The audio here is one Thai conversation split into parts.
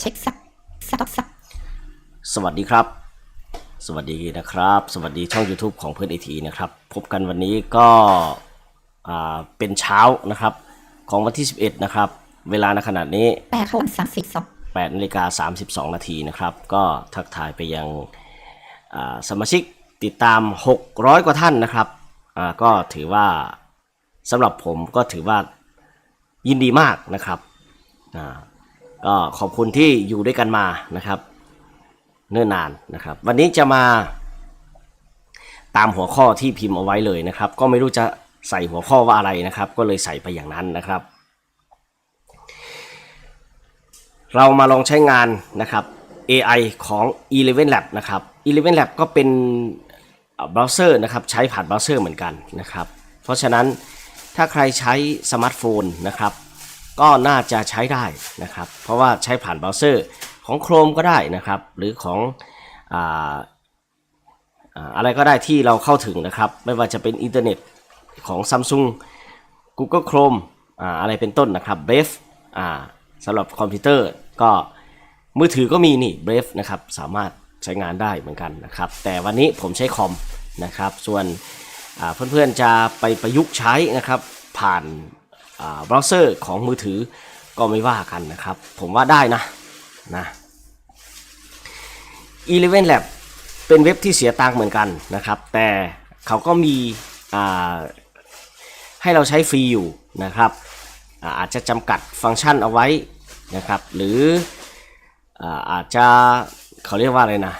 เช็คสับสต็อกสับสวัสดีครับ สวัสดีนะครับ สวัสดีช่อง YouTube ของเพื่อนไอทีนะครับ พบกันวันนี้ก็อ่าเป็นเช้านะครับ ของวันที่ 11 นะครับ เวลาในขณะนี้แปดโทนสามสิบสอง8นาฬิกา32 นาทีนะครับ ก็ทักทายไปยังอ่าสมาชิกติดตาม 600 กว่าท่านนะครับอ่าก็ถือว่าสำหรับผมก็ถือว่ายินดีมากนะครับอ่า ก็ขอบคุณที่อยู่ด้วยกันมานะครับ เนิ่นนานนะครับ วันนี้จะมาตามหัวข้อที่พิมพ์เอาไว้เลยนะครับ ก็ไม่รู้จะใส่หัวข้อว่าอะไรนะครับ ก็เลยใส่ไปอย่างนั้นนะครับ เรามาลองใช้งานนะครับ AI ของ Eleven Lab นะครับ Eleven Lab ก็เป็นเบราว์เซอร์นะครับใช้ผ่านเบราว์เซอร์เหมือนกันนะครับ เพราะฉะนั้นถ้าใครใช้สมาร์ทโฟนนะครับ ก็น่าจะใช้ได้นะครับ เพราะว่าใช้ผ่านเบราว์เซอร์ของ Chrome ก็ได้นะครับ หรือของอะไรก็ได้ที่เราเข้าถึงนะครับ ไม่ว่าจะเป็นอินเทอร์เน็ตของ Samsung Google Chrome อะไรเป็นต้นนะครับ Brave สำหรับคอมพิวเตอร์ก็มือถือก็มีนี่ Brave นะครับสามารถใช้งานได้เหมือนกันนะครับ แต่วันนี้ผมใช้คอมนะครับ ส่วนเพื่อนๆจะไปประยุกต์ใช้นะครับผ่าน เบราว์เซอร์ของมือถือก็ไม่ว่ากันนะครับ ผมว่าได้นะนะ Eleven Lab เป็นเว็บที่เสียตังค์เหมือนกันนะครับ แต่เขาก็มีให้เราใช้ฟรีอยู่นะครับอาจจะจำกัดฟังก์ชันเอาไว้นะครับ หรืออาอาจจะเขาเรียกว่าอะไรนะ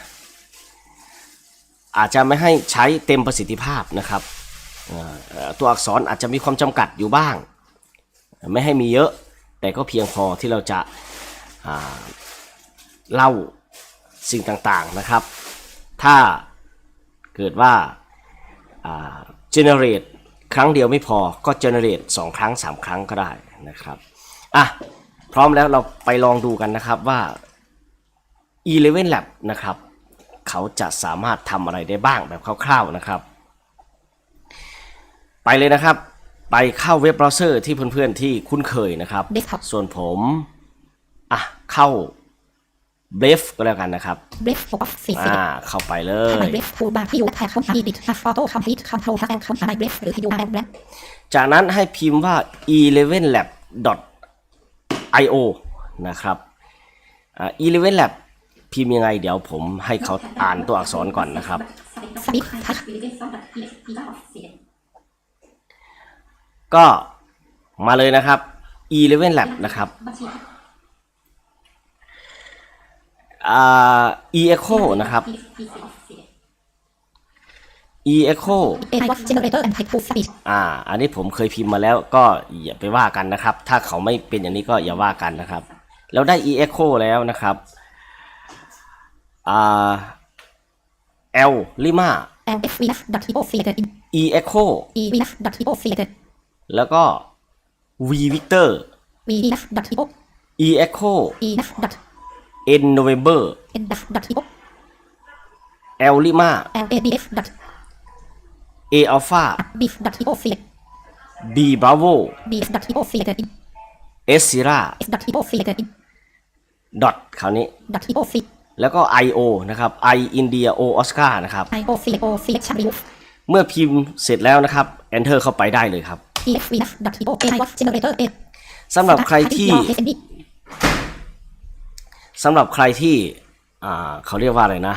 อาจจะไม่ให้ใช้เต็มประสิทธิภาพนะครับตัวอักษรอาจจะมีความจำกัดอยู่บ้าง ไม่ให้มีเยอะ แต่ก็เพียงพอที่เราจะาเล่าสิ่งต่างๆนะครับ ถ้าเกิดว่าอ่า generate ครั้งเดียวไม่พอก็ generate 2 ครั้ง 3 ครั้งก็ได้นะครับอะพร้อมแล้วเราไปลองดูกันนะครับว่า Eleven Lab นะครับ เขาจะสามารถทำอะไรได้บ้างแบบคร่าวๆนะครับ ไปเลยนะครับ ไปเข้าเว็บเบราว์เซอร์ที่เพื่อนๆที่คุ้นเคยนะครับเดสก์ท็อปส่วนผมอะเข้า Brave ก็แล้วกันนะครับ เบรฟโฟกัสสี่สิบอ่าเข้าไปเลทำไมย เบรฟทูบาร์ที่อยู่แทนเขาอีดิทฮัฟฟอโต้คอมพิวต์คอนโทรลฮัฟแอนด์คอมไลเบรฟหรือที่อยู่แอนด์แบล็จากนั้นให้พิมพ์ว่า elevenlab.io นะครับอ่า elevenlab พิมพ์ยังไงเดี๋ยวผมให้เขาอ่านตัวอักษรก่อนนะครับ สวิตทัช ก็มาเลยนะครับ elevenlab นะครับอ่า e echo นะครับ e echo เอไอวัตเจเนเรเตอร์แอนด์ไทป์สปีดอ่า อันนี้ผมเคยพิมพ์มาแล้วก็อย่าไปว่ากันนะครับ ถ้าเขาไม่เป็นอย่างนี้ก็อย่าว่ากันนะครับเราได้ e echo แล้วนะครับอ่า l lima แอนด์เอฟวีนัสดัตทิโอซีเลเตอร์อิน e echo อีวีนัส ดัตทิโอซีเลเตอร์แล้วก็ v victor วีนัสดัตทิโอ e echo อีนัสดัต n november เอ็นดัตดัตทิโอ l lima แอนเอบีเอฟดัต a alpha บีดัตทิโอซีเล b bravo บีดัตทิโอซีเลเตอร์อิน s sierra เอสดัตทิโอซีเลเตอร์อิน dot คราวนี้ดัตทิโอซีแล้วก็ i o นะครับ i india o oscar นะครับไอโอซีโอซีเลคชั่นรีมูฟเมื่อพิมพ์เสร็จแล้วนะครับ enter เข้าไปได้เลยครับทีเอฟวีนั สดัตทิโอเอไอวัตเจเนเรเตอร์เอสำหรับใครที่สำหรับใครที่อ่าเขาเรียกว่าอะไรนะ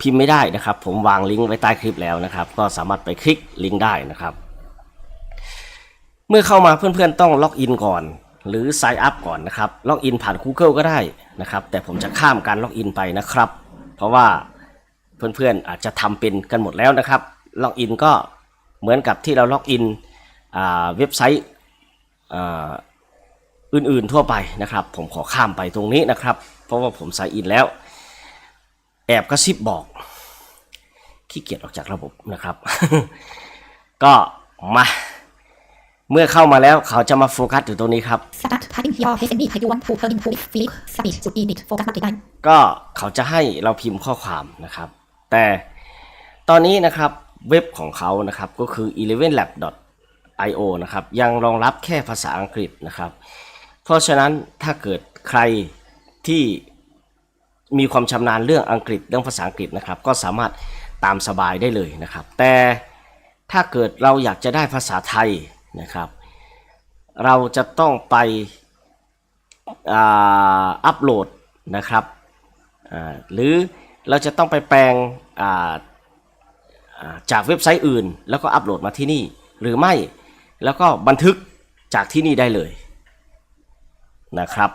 พิมพ์ไม่ได้นะครับ ผมวางลิงก์ไว้ใต้คลิปแล้วนะครับ ก็สามารถไปคลิกลิงก์ได้นะครับ เมื่อเข้ามาเพื่อนๆต้องล็อกอินก่อน หรือ sign up ก่อนนะครับล็อกอินผ่าน Google ก็ได้นะครับ แต่ผมจะข้ามการล็อกอินไปนะครับ เพราะว่าเพื่อนๆอาจจะทำเป็นกันหมดแล้วนะครับล็อกอินก็เหมือนกับที่เราล็อกอินอ่า เว็บไซต์อ่าอื่นๆทั่วไปนะครับ ผมขอข้ามไปตรงนี้นะครับ เพราะว่าผมใส่อินแล้ว แอบกระซิบบอกขี้เกียจออกจากระบบนะครับ ก็มาเมื่อเข้ามาแล้วเขาจะมาโฟกัสอยู่ตรงนี้ครับสตาร์ทพาร์ติ้งยอเฮสเอ็นดีพายุวันทูเพอร์อินฟูฟิลิกสปีดจุดอีดิทโฟกัสมาติดไลน์ก็เขาจะให้เราพิมพ์ข้อความนะครับ แต่ตอนนี้นะครับเว็บของเขานะครับก็คือ I/O นะครับ ยังรองรับแค่ภาษาอังกฤษนะครับ เพราะฉะนั้นถ้าเกิดใครที่มีความชำนาญเรื่องอังกฤษเรื่องภาษาอังกฤษนะครับ ก็สามารถตามสบายได้เลยนะครับ แต่ถ้าเกิดเราอยากจะได้ภาษาไทยนะครับ เราจะต้องไปอัปโหลดนะครับหรือเราจะต้องไปแปลงจากเว็บไซต์อื่น แล้วก็อัปโหลดมาที่นี่ หรือไม่ แล้วก็บันทึกจากที่นี่ได้เลยนะครับ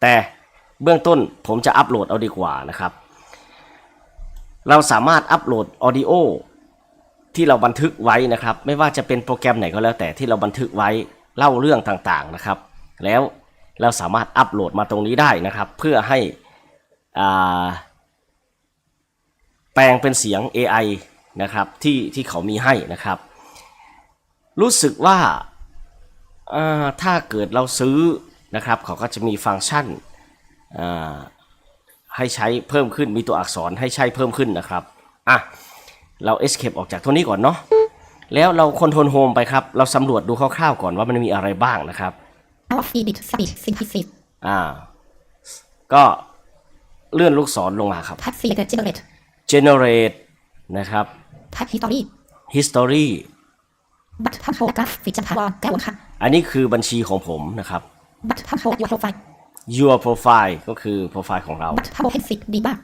แต่เบื้องต้นผมจะอัปโหลดเอาดีกว่านะครับ เราสามารถอัปโหลดออดิโอที่เราบันทึกไว้นะครับ ไม่ว่าจะเป็นโปรแกรมไหนก็แล้วแต่ที่เราบันทึกไว้เล่าเรื่องต่างๆนะครับ แล้วเราสามารถอัปโหลดมาตรงนี้ได้นะครับ เพื่อให้แปลงเป็นเสียง AI นะครับที่ที่เขามีให้นะครับ รู้สึกว่าอ่าถ้าเกิดเราซื้อนะครับ เขาก็จะมีฟังก์ชันอ่าให้ใช้เพิ่มขึ้นมีตัวอักษรให้ใช้เพิ่มขึ้นนะครับอะเรา escape ออกจากตัวนี้ก่อนเนาะแล้วเราคอนโทรลโฮมไปครับ เราสำรวจดูคร่าวๆก่อนว่ามันมีอะไรบ้างนะครับ off edit speed synthesis อ่า ก็เลื่อนลูกศรลงมาครับ type select generate generate นะครับ type history history บัตรทำโชว์กราฟิกจันทาวรแก้วค่ะอันนี้คือบัญชีของผมนะครับ บัตรทำโชว์ your profile your profile ก็คือโปรไฟล์ของเรา บัตรทำโอเพนสิกดีบ้าง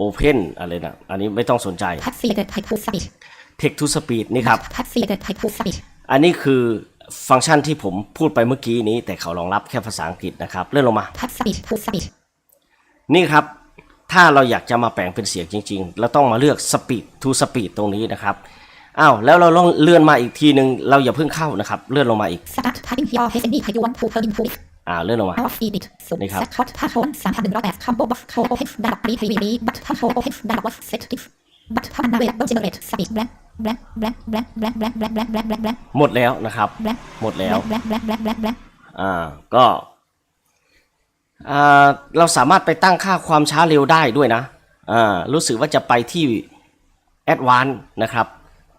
open อะไรนะอันนี้ไม่ต้องสนใจ type select type to speed text to speed นี่ครับ type select type to speed อันนี้คือฟังก์ชันที่ผมพูดไปเมื่อกี้นี้ แต่เขารองรับแค่ภาษาอังกฤษนะครับ เลื่อนลงมา type speed to speed นี่ครับ ถ้าเราอยากจะมาแปลงเป็นเสียงจริง ๆ เราต้องมาเลือกสปีดทูสปีดตรงนี้นะครับอ้าวแล้วเราลองเลื่อนมาอีกทีหนึ่งเราอย่าเพิ่งเข้านะครับ เลื่อนลงมาอีกอ่าเลื่อนลงมานี่ครับหมดแล้วนะครับ หมดแล้วอ่าก็ เราสามารถไปตั้งค่าความช้าเร็วได้ด้วยนะอ่ารู้สึกว่าจะไปที่ Advanced นะครับ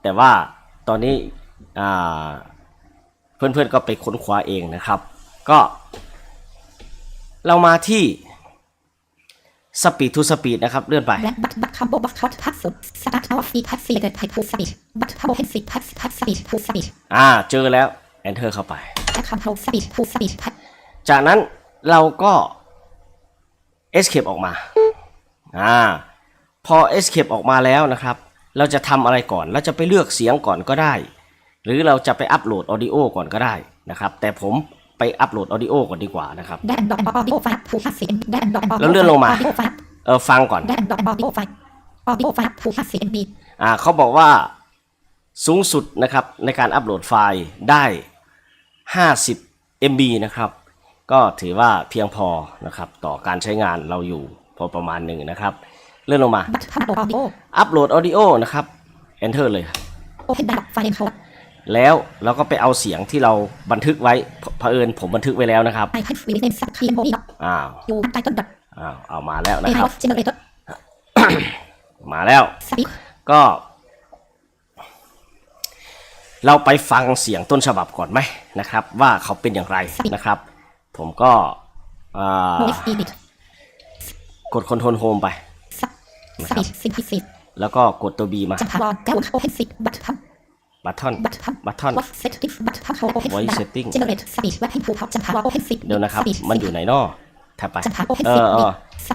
แต่ว่าตอนนี้อ่าเพื่อนๆก็ไปค้นคว้าเองนะครับ ก็เรามาที่ Speed to Speed นะครับ เลื่อนไป blank บัตรบัตร combo box hot ถ้าสุด start off feed type select type to speed บัตรถ้า open seat type type speed to speed อ่า เจอแล้ว Enter เข้าไป type control speed to speed type จากนั้นเราก็ escape ออกมาอ่าพอ escape ออกมาแล้วนะครับ เราจะทำอะไรก่อน เราจะไปเลือกเสียงก่อนก็ได้ หรือเราจะไปอัปโหลดออดิโอก่อนก็ได้นะครับ แต่ผมไปอัปโหลดออดิโอก่อนดีกว่านะครับแดนดอกแอนอดิโอไฟล์ทูห้าสิบแดนดอกแอนแล้วเลื่อนลงมาออดิโอไฟล์เออฟังก่อนแดนดอกแอนอดิโอไฟล์ออดิโอไฟล์ทูห้าสิบบีอ่าเขาบอกว่าสูงสุดนะครับในการอัปโหลดไฟล์ได้ 50 MB นะครับ ก็ถือว่าเพียงพอนะครับต่อการใช้งานเราอยู่พอประมาณหนึ่งนะครับ เลื่อนลงมาบัตรทำออดิโออัปโหลดออดิโอนะครับ Enter เลยโอเพนไดร์ไฟล์เอ็นโคดแล้วเราก็ไปเอาเสียงที่เราบันทึกไว้เผเผอิญผมบันทึกไว้แล้วนะครับไอพันฟิลิปเนสครีมโมดีดอ้าวอยู่อันใต้ต้นดับอ้าวเอามาแล้วเอนะไอคอรัอบฟเจเนเรเตอร์มาแล้วสปีกก็ เราไปฟังเสียงต้นฉบับก่อนไหมนะครับ ว่าเขาเป็นอย่างไรนะครับ ผมก็กดคอนโทรลโฮมไปนะครับแล้วก็กดตัว B มาบัตทอนบัตทอนบัตทอนไวเซตติ้งบัตทอนไวเซตติ้งเจเนเรตสปีมาเดี๋ยวนะครับ มันอยู่ไหนนอถับไปเออ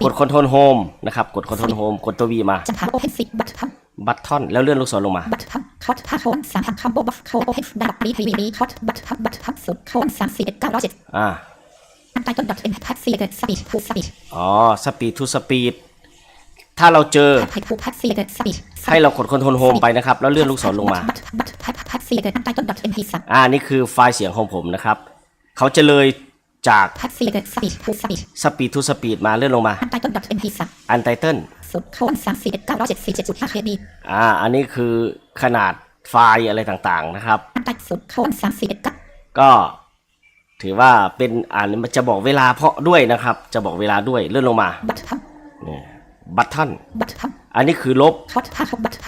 กดคอนโทรลโฮมนะครับ กดคอนโทรลโฮมกดตัววีมาบัตทอนแล้วเลื่อนลูกศรลงมาบัตทคอตพาโคนสามพันคัมโบบัฟโคโอเฮสดับบีทีวีคอตบัตทอนบัตทอนสุดโคนสามสี่เอ็ดเก้าร้อยเจ็ดอ่า อันใต้ต้นดับเป็นแท็กซี่เด็ดสปีดทูสปีดอ๋อ Speed to Speed ถ้าเราเจอไทยทูแท็กซี่เด็ดสปีดให้เรากด Ctrl Home ไปนะครับ แล้วเลื่อนลูกศรลงมาบัตรบัตรแท็กแท็กซี่เด็ดอันใต้ต้นดับเป็นพีซับอ่านี่คือไฟล์เสียงของผมนะครับ เขาจะเลยจากแท็กซี่เด็ดสปีดทูสปีด Speed to Speed มาเลื่อนลงมา อันใต้ต้นดับเป็นพีซับ Untitled สุดโคนสามสี่เอ็ดเก้าร้อยเจ็ดสี่เจ็ดจุดห้าเคบีอ่า อันนี้คือขนาดไฟล์อะไรต่างๆนะครับ อันใต้สุดโคนสามสี่เอ็ดเก้าก็ ถือว่าเป็นอ่านมันจะบอกเวลาเพราะด้วยนะครับ จะบอกเวลาด้วยเลื่อนลงมาบัตรทนี่บัตทอนำบัตรทอันนี้คือลบำคอร์ดท่าโคนบัตรท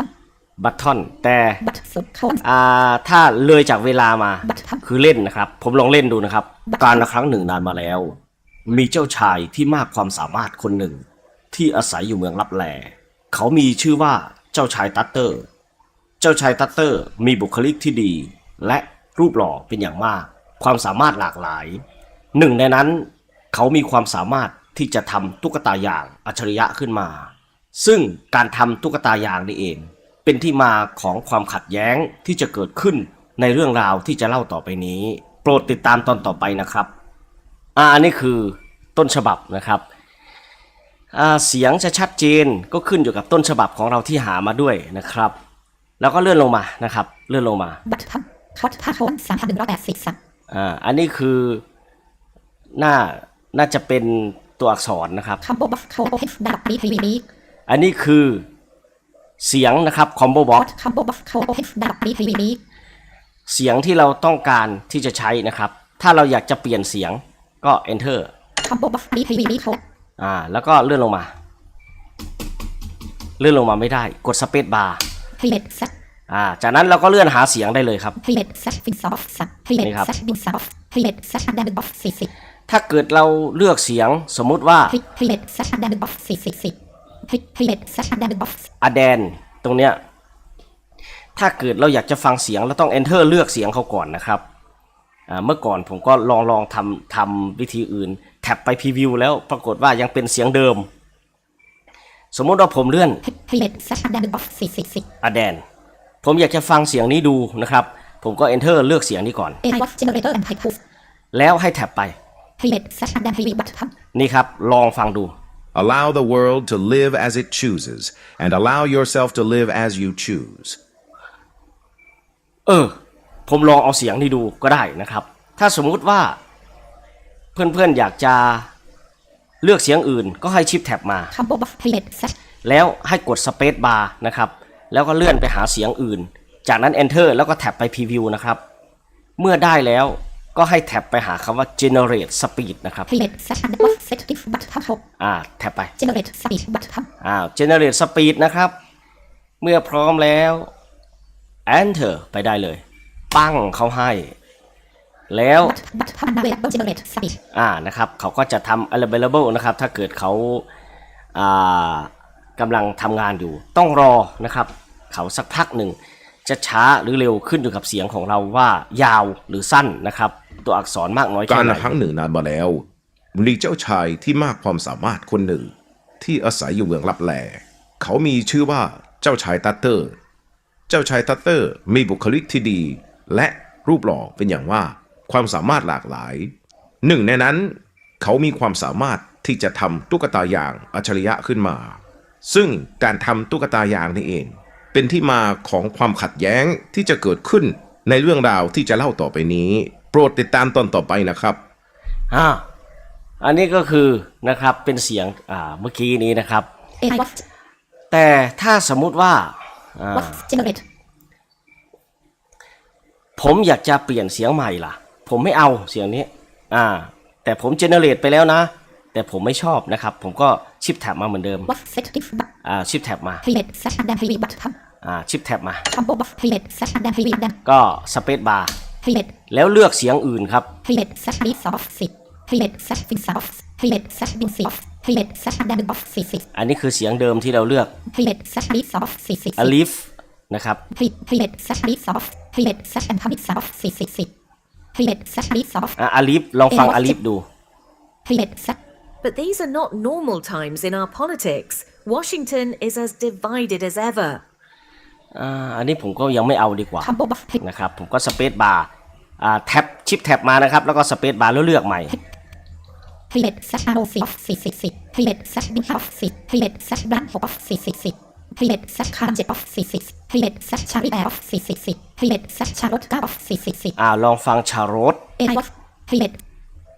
บัตทอนแต่ำบัตรสุดโคนอ่าถ้าเลยจากเวลามาบัตรทำคือเล่นนะครับ ผมลองเล่นดูนะครับ การละครั้งหนึ่งนานมาแล้ว มีเจ้าชายที่มากความสามารถคนหนึ่ง ที่อาศัยอยู่เมืองลับแล เขามีชื่อว่าเจ้าชายตัตเตอร์ เจ้าชายตัตเตอร์มีบุคลิกที่ดี และรูปหล่อเป็นอย่างมาก ความสามารถหลากหลาย หนึ่งในนั้นเขามีความสามารถที่จะทำตุ๊กตายางอัจฉริยะขึ้นมา ซึ่งการทำตุ๊กตายางนี่เอง เป็นที่มาของความขัดแย้งที่จะเกิดขึ้นในเรื่องราวที่จะเล่าต่อไปนี้ โปรดติดตามตอนต่อไปนะครับอ่าอันนี้คือต้นฉบับนะครับเสียงจะชัดเจนก็ขึ้นอยู่กับต้นฉบับของเราที่หามาด้วยนะครับ แล้วก็เลื่อนลงมานะครับ เลื่อนลงมาบัตรพังคอร์ดผ้าโคนสามพันหนึ่งร้อยแปดสิบสาม อ่าอันนี้คือน่าน่าจะเป็นตัวอักษรนะครับคัมโบบัฟเขาโอเพนดาบนี้ทีวีนี้อันนี้คือเสียงนะครับคอมโบบ็คออกร์ดคัมโบบัฟเขาโอเพนดาบนี้ทีวีนี้เสียงที่เราต้องการที่จะใช้นะครับ ถ้าเราอยากจะเปลี่ยนเสียงก็ enter คัมโบบัฟนี้ทีวีนี้เขาอ่า แล้วก็เลื่อนลงมา เลื่อนลงมาไม่ได้ กด space bar ให้เล็ดแซก อ่าจากนั้นเราก็เลื่อนหาเสียงได้เลยครับให้เล็ดแซกฟินซอฟสักให้เล็ดนี่ครับแซกบินซอฟให้เล็ดแซกอันดับบัฟสี่สิบถ้าเกิดเราเลือกเสียงสมมุติว่าให้ให้เล็ดแซกอันดับบัฟสี่สิบสิบให้ให้เล็ดแซกอันดับบัฟอแดนตรงเนี้ยถ้าเกิดเราอยากจะฟังเสียงเราต้อง enter เลือกเสียงเขาก่อนนะครับอ่าเมื่อก่อนผมก็ลองลองทำทำวิธีอื่น แท็บไปพรีวิวแล้วปรากฏว่ายังเป็นเสียงเดิม สมมุติว่าผมเลื่อนให้ให้เล็ดแซกอันดับบัฟสี่สิบสิบอแดน ผมอยากจะฟังเสียงนี้ดูนะครับ ผมก็ enter เลือกเสียงนี้ก่อน AI Watch Generator and Type แล้วให้แท็บไปให้เล็ดแซกอันดับให้วีบัตรพังนี่ครับ ลองฟังดู Allow the world to live as it chooses, and allow yourself to live as you choose. เออ ผมลองเอาเสียงนี้ดูก็ได้นะครับ ถ้าสมมุติว่า เพื่อนๆ อยากจะเลือกเสียงอื่น ก็ให้ชิปแท็บมาคัมโบบัฟให้เล็ดแซกแล้วให้กด Space Bar นะครับ แล้วก็เลื่อนไปหาเสียงอื่น จากนั้น Enter แล้วก็แท็บไป Preview นะครับ เมื่อได้แล้วก็ให้แท็บไปหาคำว่า Generate Speed นะครับให้เล็ดแซกอันดับบัฟเซตดิฟบัตรพังเขาอ่า แท็บไป Generate Speed บัตรพังอ่า Generate Speed นะครับ เมื่อพร้อมแล้ว Enter ไปได้เลย ปั้งเขาให้ แล้วบัตรบัตรพังนาเวลเบอร์ Generate Speed อ่า นะครับ เขาก็จะทำ available นะครับ ถ้าเกิดเขา อ่ากำลังทำงานอยู่ ต้องรอนะครับ เขาสักพักหนึ่งจะช้าหรือเร็วขึ้นอยู่กับเสียงของเราว่ายาวหรือสั้นนะครับ ตัวอักษรมากน้อยแค่การไหนละครั้งหนึ่งนานมาแล้วมีเจ้าชายที่มากความสามารถคนหนึ่ง ที่อาศัยอยู่เมืองลับแลเขามีชื่อว่าเจ้าชายตัตเตอร์ เจ้าชายตัตเตอร์มีบุคลิกที่ดี และรูปหล่อเป็นอย่างมาความสามารถหลากหลาย หนึ่งในนั้น เขามีความสามารถที่จะทำตุ๊กตายางอัจฉริยะขึ้นมา ซึ่งการทำตุ๊กตายางนี่เอง เป็นที่มาของความขัดแย้งที่จะเกิดขึ้นในเรื่องราวที่จะเล่าต่อไปนี้ โปรดติดตามตอนต่อไปนะครับอ่าอันนี้ก็คือนะครับเป็นเสียงอ่าเมื่อกี้นี้นะครับ AI Watch แต่ถ้าสมมุติว่าอ่า Watch Generate ผมอยากจะเปลี่ยนเสียงใหม่ล่ะ ผมไม่เอาเสียงนี้อ่า แต่ผมเจเนเรตไปแล้วนะ แต่ผมไม่ชอบนะครับ ผมก็ชิปแท็บมาเหมือนเดิม Watch Set Diff บัตรอ่าชิปแท็บมาให้เล็ดแซก อันดับให้วีบัตรพังอ่าชิปแท็บมาคัมโบบัฟให้เล็ดแซกอันดับให้วีดันก็สเปซบาร์ให้เล็ดแล้วเลือกเสียงอื่นครับให้เล็ดแซกบีซอฟสิบให้เล็ดแซกฟินซอฟให้เล็ดแซกบินซีออฟให้เล็ดแซกอันดับบัฟสี่สิบอันนี้คือเสียงเดิมที่เราเลือกให้เล็ดแซกบีซอฟสี่สิบ a l i f นะครับให้ให้เล็ดแซกบีซอฟให้เล็ดแซกแอนพามิซอฟสี่สิบสิบให้เล็ดแซกบีซอฟอ่า a l i f ลองฟัง a l i f ดูให้เล็ดแซก But these are not normal times in our politics. Washington is as divided as ever. อ่าอันนี้ผมก็ยังไม่เอาดีกว่า คัมโบบัฟให้นะครับผมก็สเปซบาร์อ่าแท็บชิปแท็บมานะครับ แล้วก็สเปซบาร์แล้วเลือกใหม่ให้เล็ดแซกอาร์โอซีออฟสี่สิบสิบให้เล็ดแซกบินฮอฟสิบให้เล็ดแซกบรันหกออฟสี่สิบสิบให้เล็ดแซกคาร์เจ็ดออฟสี่สิบให้เล็ดแซกชาริแอร์ออฟสี่สิบสิบให้เล็ดแซกชาร์ลอตเก้าออฟสี่สิบสิบอ่าลองฟังชาโรสเอไอวัฟให้เล็ด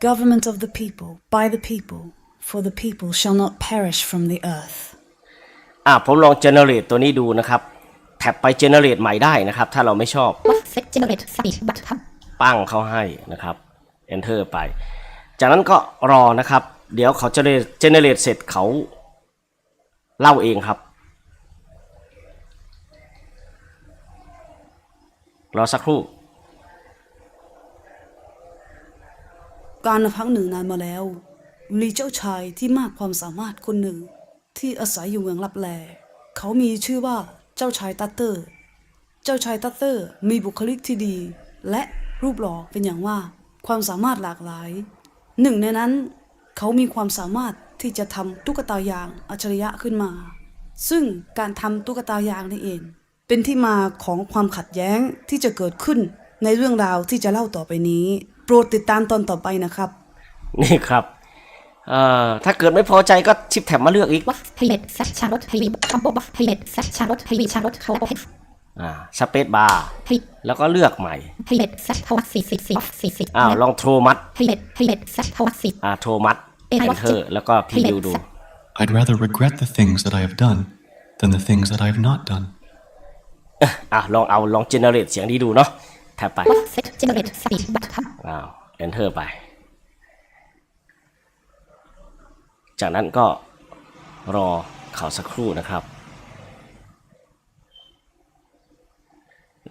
Government of the people, by the people, for the people shall not perish from the earth. อ่าผมลองเจเนเรตตัวนี้ดูนะครับแท็บไปเจเนเรตใหม่ได้นะครับ ถ้าเราไม่ชอบวัฟเซ็ตเจเนเรตสปีดบัตรพังปั้งเขาให้นะครับ enter ไป จากนั้นก็รอนะครับ เดี๋ยวเขาจะเจเนเรตเสร็จเขาเล่าเองครับ รอสักครู่ การละครั้งหนึ่งนานมาแล้ว มีเจ้าชายที่มากความสามารถคนหนึ่ง ที่อาศัยอยู่เมืองลับแล เขามีชื่อว่า เจ้าชายตัตเตอร์ เจ้าชายตัตเตอร์มีบุคลิกที่ดี และรูปหล่อเป็นอย่างว่าความสามารถหลากหลาย หนึ่งในนั้น เขามีความสามารถที่จะทำตุ๊กตายางอัจฉริยะขึ้นมา ซึ่งการทำตุ๊กตายางนี่เอง เป็นที่มาของความขัดแย้งที่จะเกิดขึ้นในเรื่องราวที่จะเล่าต่อไปนี้ โปรดติดตามตอนต่อไปนะครับ นี่ครับ เอ่อถ้าเกิดไม่พอใจก็ชิปแท็บมาเลือกอีกวัฟพรีเมทแซชาร์ลอตไฮวีคอมโบวัฟพรีเมทแซชาร์ลอตไฮวีชาร์ลอตคาร์โบเฮดอ่าสเปซบาร์พรีแล้วก็เลือกใหม่พรีเมทแซทวัตสี่สิบสี่สี่สิบอ้าวลองโทรมัดพรีเมทพรีเมทแซทวัตสี่อ่าโทรมัดเอ้ย enter แล้วก็พิมพ์ดูดู I'd rather regret the things that I have done than the things that I have not done. อะลองเอาลองเจเนเรตเสียงนี้ดูเนาะแท็บไปวัฟเซตเจเนเรตสปีดบัตทัมอ้าว enter ไป จากนั้นก็รอเขาสักครู่นะครับ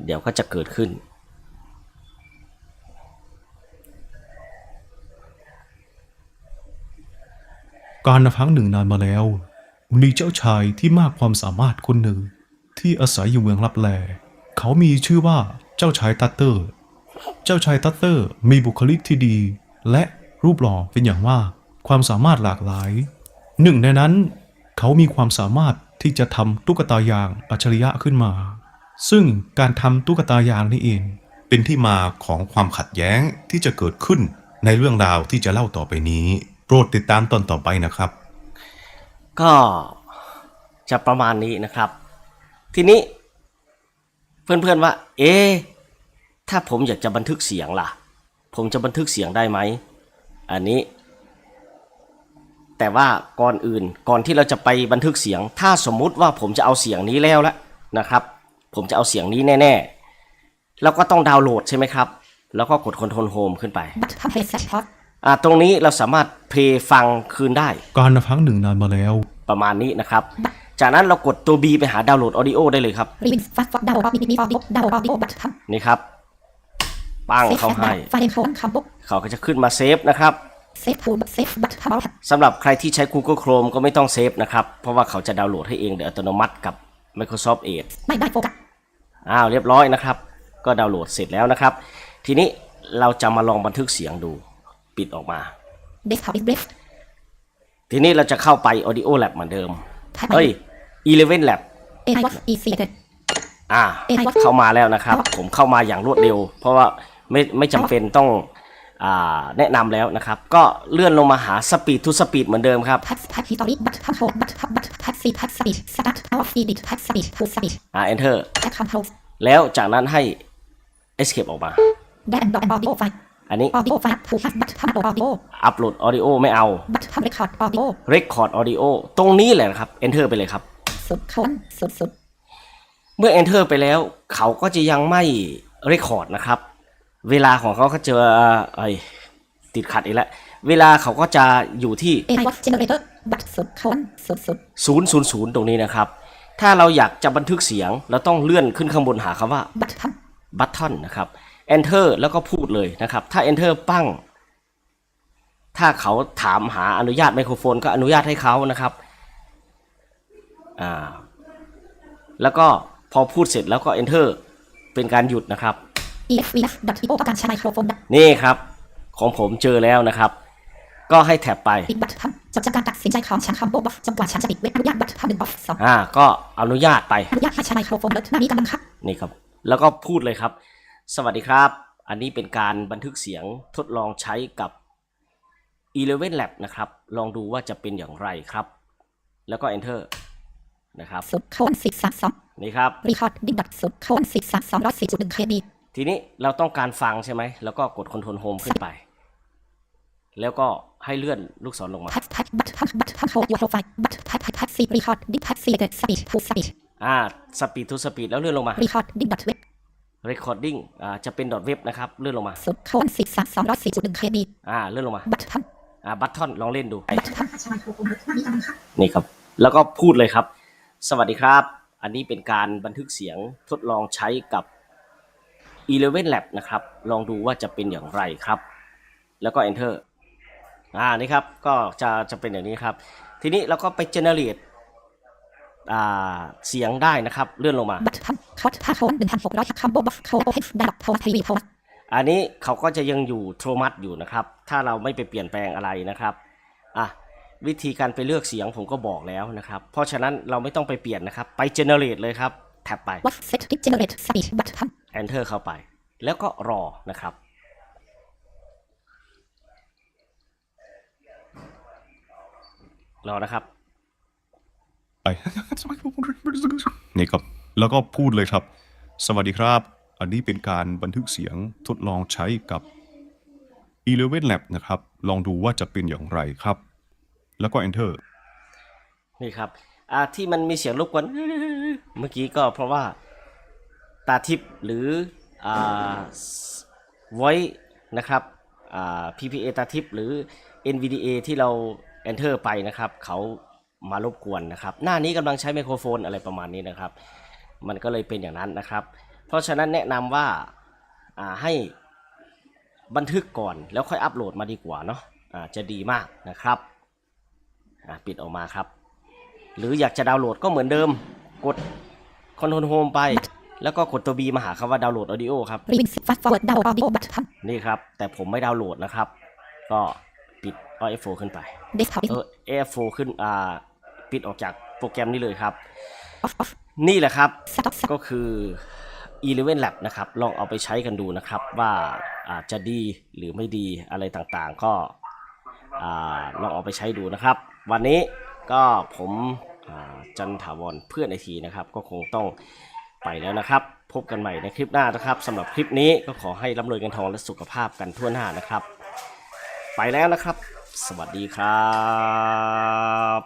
เดี๋ยวก็จะเกิดขึ้น การละครั้งหนึ่งนานมาแล้ว มีเจ้าชายที่มากความสามารถคนหนึ่ง ที่อาศัยอยู่เมืองลับแล เขามีชื่อว่าเจ้าชายตัตเตอร์ เจ้าชายตัตเตอร์มีบุคลิกที่ดี และรูปหล่อเป็นอย่างมาก ความสามารถหลากหลาย หนึ่งในนั้น เขามีความสามารถที่จะทำตุ๊กตายางอัจฉริยะขึ้นมา ซึ่งการทำตุ๊กตายางนี่เอง เป็นที่มาของความขัดแย้งที่จะเกิดขึ้นในเรื่องราวที่จะเล่าต่อไปนี้ โปรดติดตามตอนต่อไปนะครับ ก็จะประมาณนี้นะครับ ทีนี้ เพื่อนๆว่า เอ๊ถ้าผมอยากจะบันทึกเสียงล่ะ ผมจะบันทึกเสียงได้ไหม อันนี้ แต่ว่าก่อนอื่นก่อนที่เราจะไปบันทึกเสียง ถ้าสมมุติว่าผมจะเอาเสียงนี้แล้วละนะครับ ผมจะเอาเสียงนี้แน่ๆแล้วก็ต้องดาวน์โหลดใช่ไหมครับ แล้วก็กด Ctrl Home ขึ้นไปบัตทัมเพลย์แซทพอดอ่าตรงนี้เราสามารถเพลย์ฟังคืนได้ การละครั้งหนึ่งนานมาแล้ว ประมาณนี้นะครับ จากนั้นเรากดตัว B ไปหาดาวน์โหลดออดิโอได้เลยครับรีวินฟัสฟักดาวน์มีมีออดิโอดาวน์ออดิโอบัตทัมนี่ครับปั้งเซฟเขาแอนด์ให้ไฟล์โค้ดคัมโบเขาก็จะขึ้นมาเซฟนะครับ เซฟทูบัตเซฟบัตทัมสำหรับใครที่ใช้ Google Chrome ก็ไม่ต้องเซฟนะครับ เพราะว่าเขาจะดาวน์โหลดให้เองโดยอัตโนมัติกับ Microsoft Edge ไม่ได้โฟกัสอ้าวเรียบร้อยนะครับ ก็ดาวน์โหลดเสร็จแล้วนะครับ ทีนี้เราจะมาลองบันทึกเสียงดูปิดออกมา เดสก์ท็อปอิสเบรฟทีนี้เราจะเข้าไป Audio Lab เหมือนเดิมใช่ไหมเฮ้ย Eleven Lab เอไอวัตอีซีเดอ่าเอ้ยเข้ามาแล้วนะครับ ผมเข้ามาอย่างรวดเร็ว เพราะว่าไม่ไม่จำเป็นต้องอ่า แนะนำแล้วนะครับ ก็เลื่อนลงมาหา Speed to Speed เหมือนเดิมครับทัชทัชฮิตอริบัตทัมโฮบัตทัมบัตทัชซีทัชสปีดสตาร์ทเอาฟีดิทัชสปีดทูสปีดอ่า Enter แอคคอนโทรลแล้วจากนั้นให้ Escape ออกมาแดนดอกออดิโอไฟล์อันนี้ออดิโอไฟล์ทูฮัสบัตทัมออดิโออัปโหลด Audio ไม่เอาบัตทัมเรคคอร์ดออดิโอ Record Audio ตรงนี้แหละนะครับ Enter ไปเลยครับ สุดคนสุดสุดเมื่อ Enter ไปแล้ว เขาก็จะยังไม่ Record นะครับ เวลาของเขาก็จะไอยติดขัดอีกแล้ว เวลาเขาก็จะอยู่ที่เอไอวัตเจเนเรเตอร์บัตสุดคนสุดสุด000 ตรงนี้นะครับ ถ้าเราอยากจะบันทึกเสียง เราต้องเลื่อนขึ้นข้างบนหาคำว่า บัตทัม button นะครับ enter แล้วก็พูดเลยนะครับ ถ้า enter ปั้ง ถ้าเขาถามหาอนุญาตไมโครโฟนก็อนุญาตให้เขานะครับอ่าแล้วก็พอพูดเสร็จแล้วก็ enter เป็นการหยุดนะครับ เอฟวีเอฟดัตอีโอต้องการใช้ไมโครโฟนนี่ครับ ของผมเจอแล้วนะครับ ก็ให้แท็บไปปิดบัตทัมจบจากการตัดสินใจของฉันคำโบบัฟจนกว่าฉันจะปิดเว็บอนุญาตบัตรทัมหนึ่งบัฟสองอ่าก็อนุญาตไปอนุญาตให้ใช้ไมโครโฟนเลิศหน้านี้กำลังครับนี่ครับ แล้วก็พูดเลยครับ สวัสดีครับ อันนี้เป็นการบันทึกเสียงทดลองใช้กับ Eleven Lab นะครับ ลองดูว่าจะเป็นอย่างไรครับ แล้วก็ Enter นะครับสุดคนสิบสามสองนี่ครับรีคอร์ดดิ้งดัตสุดคนสิบสามสองร้อยสี่จุดหนึ่งเคบี ทีนี้เราต้องการฟังใช่ไหม แล้วก็กด Ctrl Home ขึ้นไป แล้วก็ให้เลื่อนลูกศรลงมาทัชทัชบัตทัมบัตทัมโฮยูโฮไฟบัตทัชทัชทัชซีรีคอร์ดดิ้งทัชซีเดสปีดทูสปีดอ่า Speed to Speed แล้วเลื่อนลงมารีคอร์ดดิ้งดัตเว็บ Recording อ่าจะเป็น .web นะครับ เลื่อนลงมาสุดคนสิบสามสองร้อยสี่จุดหนึ่งเคบีอ่าเลื่อนลงมาบัตทัมอ่า Button ลองเล่นดูบัตทัมใช้ไมโครโฟนเลิศหน้านี้กำลังคับนี่ครับ แล้วก็พูดเลยครับ สวัสดีครับ อันนี้เป็นการบันทึกเสียงทดลองใช้กับ Eleven Lab นะครับ ลองดูว่าจะเป็นอย่างไรครับ แล้วก็ Enter อ่านี่ครับ ก็จะจะเป็นอย่างนี้ครับ ทีนี้เราก็ไป generate อ่าเสียงได้นะครับ เลื่อนลงมา บัตรทำคอร์สห้าเขาหนึ่งพันหกร้อยคำโบบัฟเขาโอเพนดับโทรทีวีโทรอันนี้เขาก็จะยังอยู่โทรมัสอยู่นะครับ ถ้าเราไม่ไปเปลี่ยนแปลงอะไรนะครับอะวิธีการไปเลือกเสียงผมก็บอกแล้วนะครับ เพราะฉะนั้นเราไม่ต้องไปเปลี่ยนนะครับ ไป generate เลยครับ แท็บไปวัดเซตกิ จเจเนเรตสปีดบัตรท enter เข้าไป แล้วก็รอนะครับ รอนะครับไปนี่ครับ แล้วก็พูดเลยครับ สวัสดีครับ อันนี้เป็นการบันทึกเสียงทดลองใช้กับ Eleven Lab นะครับ ลองดูว่าจะเป็นอย่างไรครับ แล้วก็ Enter นี่ครับอ่าที่มันมีเสียงรบกวนเมื่อกี้ก็เพราะว่า ตาทิพย์หรืออ่า voice นะครับ PPA ตาทิพย์หรือ NVDA ที่เรา enter ไปนะครับ เขามารบกวนนะครับ หน้านี้กำลังใช้ไมโครโฟนอะไรประมาณนี้นะครับ มันก็เลยเป็นอย่างนั้นนะครับ เพราะฉะนั้นแนะนำว่าาให้บันทึกก่อนแล้วค่อยอัปโหลดมาดีกว่าเนาะาจะดีมากนะครับปิดออกมาครับ หรืออยากจะดาวน์โหลดก็เหมือนเดิม กด Ctrl Home ไป แล้วก็กดตัว B มาหาคำว่าดาวน์โหลดออดิโอครับำรีวิงฟัสฟอร์ดดาวออดิโอบัตรทนี่ครับ แต่ผมไม่ดาวน์โหลดนะครับ ก็ปิด AF4 ขึ้นไปำเดสก์ท็อปเออ AF4 ขึ้นอ่าปิดออกจากโปรแกรมนี้เลยครับออฟออฟนี่แหละครับสต็อปก็คือ Eleven Lab นะครับ ลองเอาไปใช้กันดูนะครับ ว่าอาจจะดีหรือไม่ดีอะไรต่างๆ ก็อ่าลองเอาไปใช้ดูนะครับ วันนี้ก็ผมอ่าจันถาวรเพื่อนไอทีนะครับ ก็คงต้อง ไปแล้วนะครับ พบกันใหม่ในคลิปหน้านะครับสำหรับคลิปนี้ก็ขอให้ร่ำรวยเงินทองและสุขภาพกันทั่วหน้านะครับ ไปแล้วนะครับ สวัสดีครับ